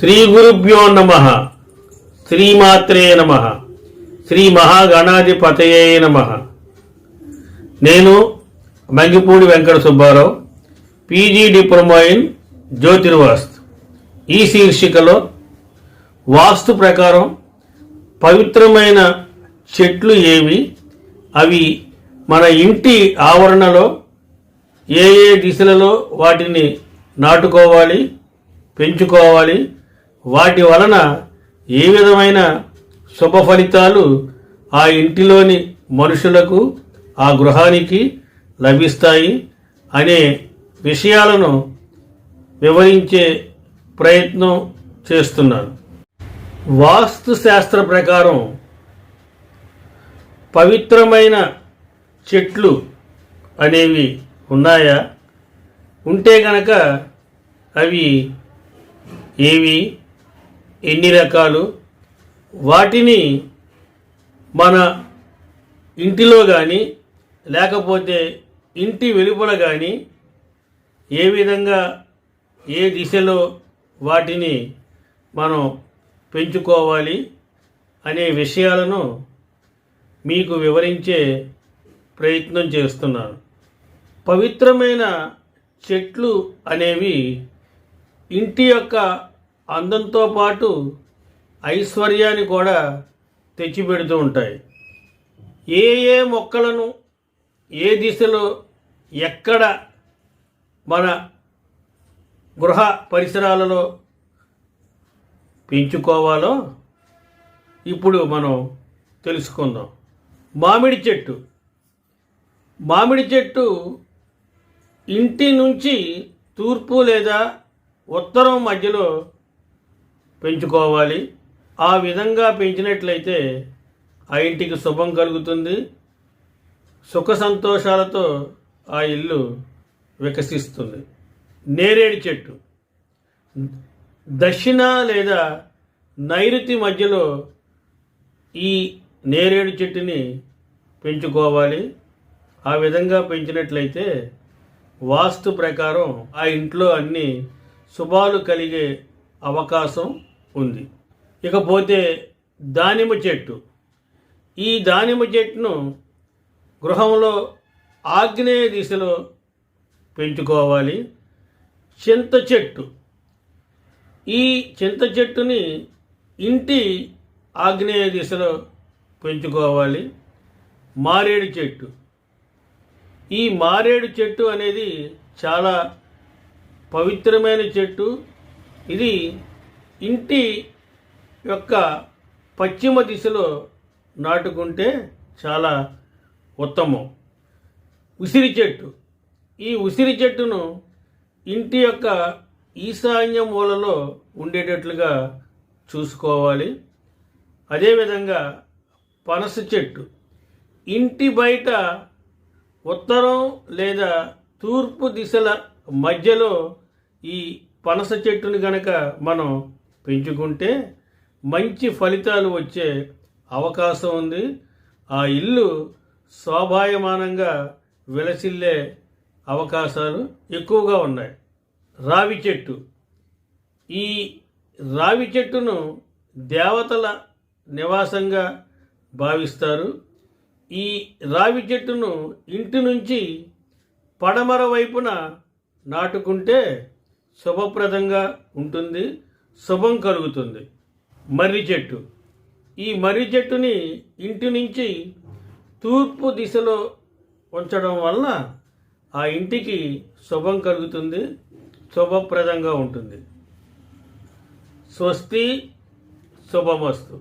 శ్రీ గురుభ్యో నమ. శ్రీమాత్రే నమ. శ్రీ మహాగణాధిపతయే నమ. నేను Mangipudi Venkata Subbarao PG diploma in జ్యోతిర్వాస్తు. ఈ శీర్షికలో వాస్తు ప్రకారం పవిత్రమైన చెట్లు ఏవి? అవి మన ఇంటి ఆవరణలో ఏ ఏ దిశలలో వాటిని నాటుకోవాలి పెంచుకోవాలి వాటి వలన ఏ విధమైన శుభ ఫలితాలు ఆ ఇంటిలోని మనుషులకు ఆ గృహానికి లభిస్తాయి అనే విషయాలను వివరించే ప్రయత్నం చేస్తున్నాను. వాస్తు శాస్త్ర ప్రకారం పవిత్రమైన చెట్లు అనేవి ఉన్నాయా? ఉంటే గనక అవి ఏవి? ఎన్ని రకాలు? వాటిని మన ఇంటిలో కానీ లేకపోతే ఇంటి వెలుపల కానీ ఏ విధంగా ఏ దిశలో వాటిని మనం పెంచుకోవాలి అనే విషయాలను మీకు వివరించే ప్రయత్నం చేస్తున్నాను. పవిత్రమైన చెట్లు అనేవి ఇంటి యొక్క అందంతో పాటు ఐశ్వర్యాన్ని కూడా తెచ్చిపెడుతూ ఉంటాయి. ఏ ఏ మొక్కలను ఏ దిశలో ఎక్కడ మన గృహ పరిసరాలలో పెంచుకోవాలో ఇప్పుడు మనం తెలుసుకుందాం. మామిడి చెట్టు. మామిడి చెట్టు ఇంటి నుంచి తూర్పు లేదా ఉత్తరం మధ్యలో పెంచుకోవాలి. ఆ విధంగా పెంచినట్లయితే ఆ ఇంటికి శుభం కలుగుతుంది. సుఖ సంతోషాలతో ఆ ఇల్లు వికసిస్తుంది. నేరేడు చెట్టు. దక్షిణ లేదా నైరుతి మధ్యలో ఈ నేరేడు చెట్టుని పెంచుకోవాలి. ఆ విధంగా పెంచినట్లయితే వాస్తు ప్రకారం ఆ ఇంట్లో అన్ని శుభాలు కలిగే అవకాశం ఉంది. ఇకపోతే దానిమ్మ చెట్టు. ఈ దానిమ్మ చెట్టును గృహంలో ఆగ్నేయ దిశలో పెంచుకోవాలి. చింత చెట్టు. ఈ చింత చెట్టుని ఇంటి ఆగ్నేయ దిశలో పెంచుకోవాలి. మారేడు చెట్టు. ఈ మారేడు చెట్టు అనేది చాలా పవిత్రమైన చెట్టు. ఇది ఇంటి యొక్క పశ్చిమ దిశలో నాటుకుంటే చాలా ఉత్తమం. ఉసిరి చెట్టు. ఈ ఉసిరి చెట్టును ఇంటి యొక్క ఈశాన్య మూలలో ఉండేటట్లుగా చూసుకోవాలి. అదేవిధంగా పనస చెట్టు. ఇంటి బయట ఉత్తరం లేదా తూర్పు దిశల మధ్యలో ఈ పనస చెట్టుని గనక మనం పెంచుకుంటే మంచి ఫలితాలు వచ్చే అవకాశం ఉంది. ఆ ఇల్లు శోభాయమానంగా విలసిల్లే అవకాశాలు ఎక్కువగా ఉన్నాయి. రావి చెట్టు. ఈ రావి చెట్టును దేవతల నివాసంగా భావిస్తారు. ఈ రావి చెట్టును ఇంటి నుంచి పడమర వైపున నాటుకుంటే శుభప్రదంగా ఉంటుంది. శుభం కలుగుతుంది. మర్రి చెట్టు. ఈ మర్రి చెట్టుని ఇంటి నుంచి తూర్పు దిశలో ఉంచడం వలన ఆ ఇంటికి శుభం కలుగుతుంది శుభప్రదంగా ఉంటుంది. స్వస్తి శుభమస్తు.